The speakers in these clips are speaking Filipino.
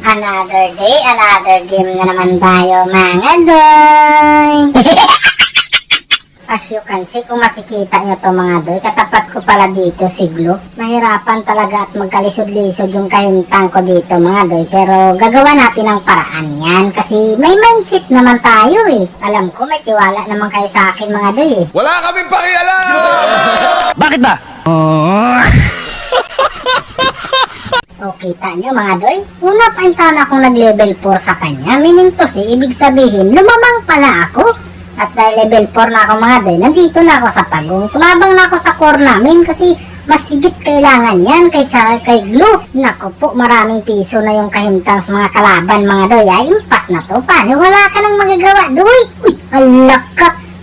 Another day, another game na naman tayo mga doy. As you can see, kung makikita nyo to mga doy, katapat ko pala dito si Glo. Mahirapan talaga at magkalisod-lisod yung kahintang ko dito mga doy. Pero gagawa natin ang paraan yan kasi may mindset naman tayo eh. Alam ko may tiwala naman kayo sa akin mga doy eh. Wala kaming pakialam! Bakit ba? O kita nyo mga doy, una pa yung taon akong nag-level 4 sa kanya, meaning to si, ibig sabihin, lumamang pala ako. At dahil level 4 na ako mga doy, nandito na ako sa pagong. Tumabang na ako sa core namin kasi mas higit kailangan yan kaysa kay Glue. Nako po, maraming piso na yung kahintang sa mga kalaban mga doy. Ay, impas na to. Paano? Wala ka nang magagawa, doy. Uy, alak.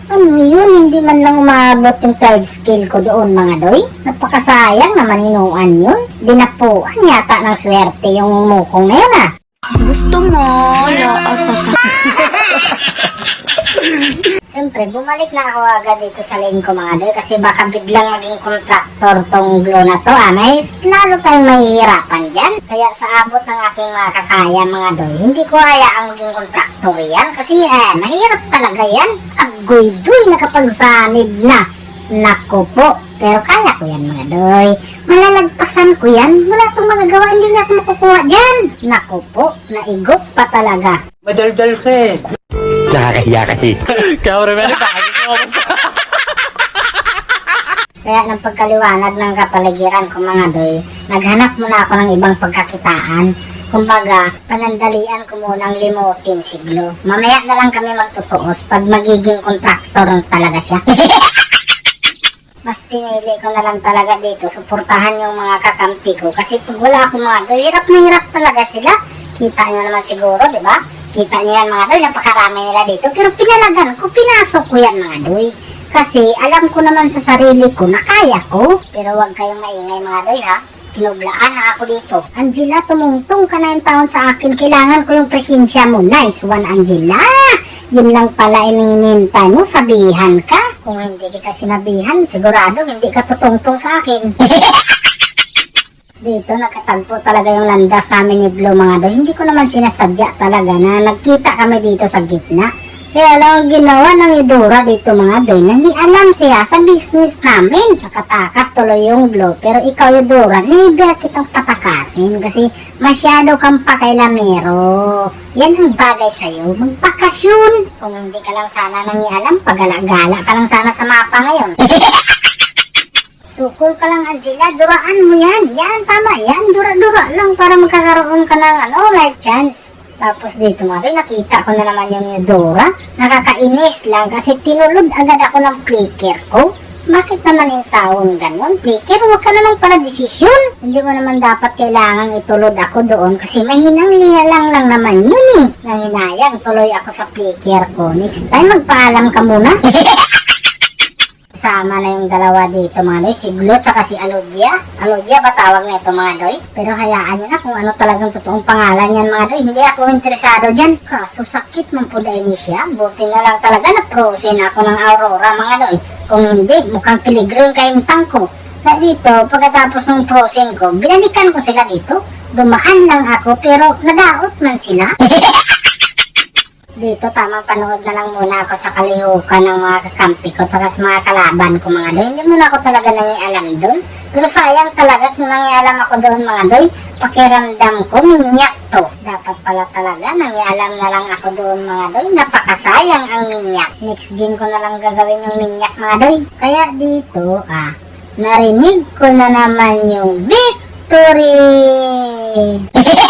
Ano yun? Hindi man lang umabot yung third skill ko doon mga doy. Napakasayang naman inuan yun. Dinapuan yata ng swerte yung mukong na yun ah. Gusto mo? Laasa sa... Siyempre, bumalik na ako agad dito sa lane ko mga doy kasi baka biglang maging contractor tong glow na to ah. May lalo tayong mahihirapan dyan. Kaya sa abot ng aking mga kakaya mga doy, hindi ko hayaang maging contractor yan kasi eh, mahirap talaga yan. Agoy doy, nakapagsanib na. Nako po, pero kaya ko yan mga doy. Malalagpasan ko yan. Wala itong magagawa, hindi niya ako makukuha dyan. Nako po, naigop pa talaga. Madaldal ka eh. Nakakahiya kasi. Kaya rin ako Kaya ng pagkaliwanag ng kapaligiran ko mga doy, naghanap muna ako ng ibang pagkakitaan. Kumbaga, panandalian ko munang limutin si Glo. Mamaya na lang kami magtutuos pag magiging kontraktor talaga siya. Mas pinili ko na lang talaga dito, suportahan yung mga kakampi ko. Kasi pag wala akong mga doy, hirap na hirap talaga sila. Kita nyo naman siguro, di ba? Kita nyo yan mga doy, napakarami nila dito. Pero pinalagan ko, pinasok ko yan mga doy. Kasi alam ko naman sa sarili ko na kaya ko. Pero wag kayong maingay mga doy ha. Kinublaan na ako dito. Angela, tumungtong ka na yung taon sa akin. Kailangan ko yung presensya mo. Nice one, Angela. Yun lang pala ininintay mo. Sabihan ka. Kung hindi kita sinabihan, sigurado hindi ka tutungtong sa akin. Dito nakatagpo talaga yung landas namin ni Blue mga doy. Hindi ko naman sinasadya talaga na nagkita kami dito sa gitna. Kaya lang ang ginawa ng Idora dito mga doy, nangialam siya sa business namin. Nakatakas tuloy yung Blue. Pero ikaw Idora, never kitang patakasin kasi masyado kang pakailamero. Yan ang bagay sa'yo, magpakasyon. Kung hindi ka lang sana nangialam, pagala-gala ka lang sana sa mapa ngayon. Sukol ka lang, Angela. Duraan mo yan. Yan, tama yan. Dura-dura lang para magkakaroon ka ng ano, life chance. Tapos dito nga rin, nakita ko na naman yung Eudora. Nakakainis lang kasi tinulod agad ako ng flicker ko. Bakit naman yung taon ganon? Flicker, huwag ka naman pala desisyon. Hindi mo naman dapat kailangang itulod ako doon kasi mahinang liyalang lang naman yun eh. Nanginayang, tuloy ako sa flicker ko. Next time, magpaalam ka muna. Sama na yung dalawa dito mga doy, si Glo tsaka si Alodia. Alodia ba tawag na ito mga doy? Pero hayaan nyo na kung ano talagang totoong pangalan yan mga doy. Hindi ako interesado dyan. Kaso sakit mong puday ni siya. Buti na lang talaga na frozen ako ng Aurora mga doy. Kung hindi, mukhang peligro yung kaintang ko. Kaya dito, pagkatapos ng frozen ko, binalikan ko sila dito. Dumaan lang ako pero nadaot man sila. dito tamang panood na lang muna ako sa kalihukan ng mga kakampi ko at sa mga kalaban ko mga doy. Hindi muna ako talaga nangialam doon. Pero sayang talaga kung nangialam ako doon mga doy. Pakiramdam ko, minyak to. Dapat pala talaga nangialam na lang ako doon mga doy. Napakasayang ang minyak. Next game ko na lang gagawin yung minyak mga doy. Kaya dito, ah, narinig ko na naman yung victory!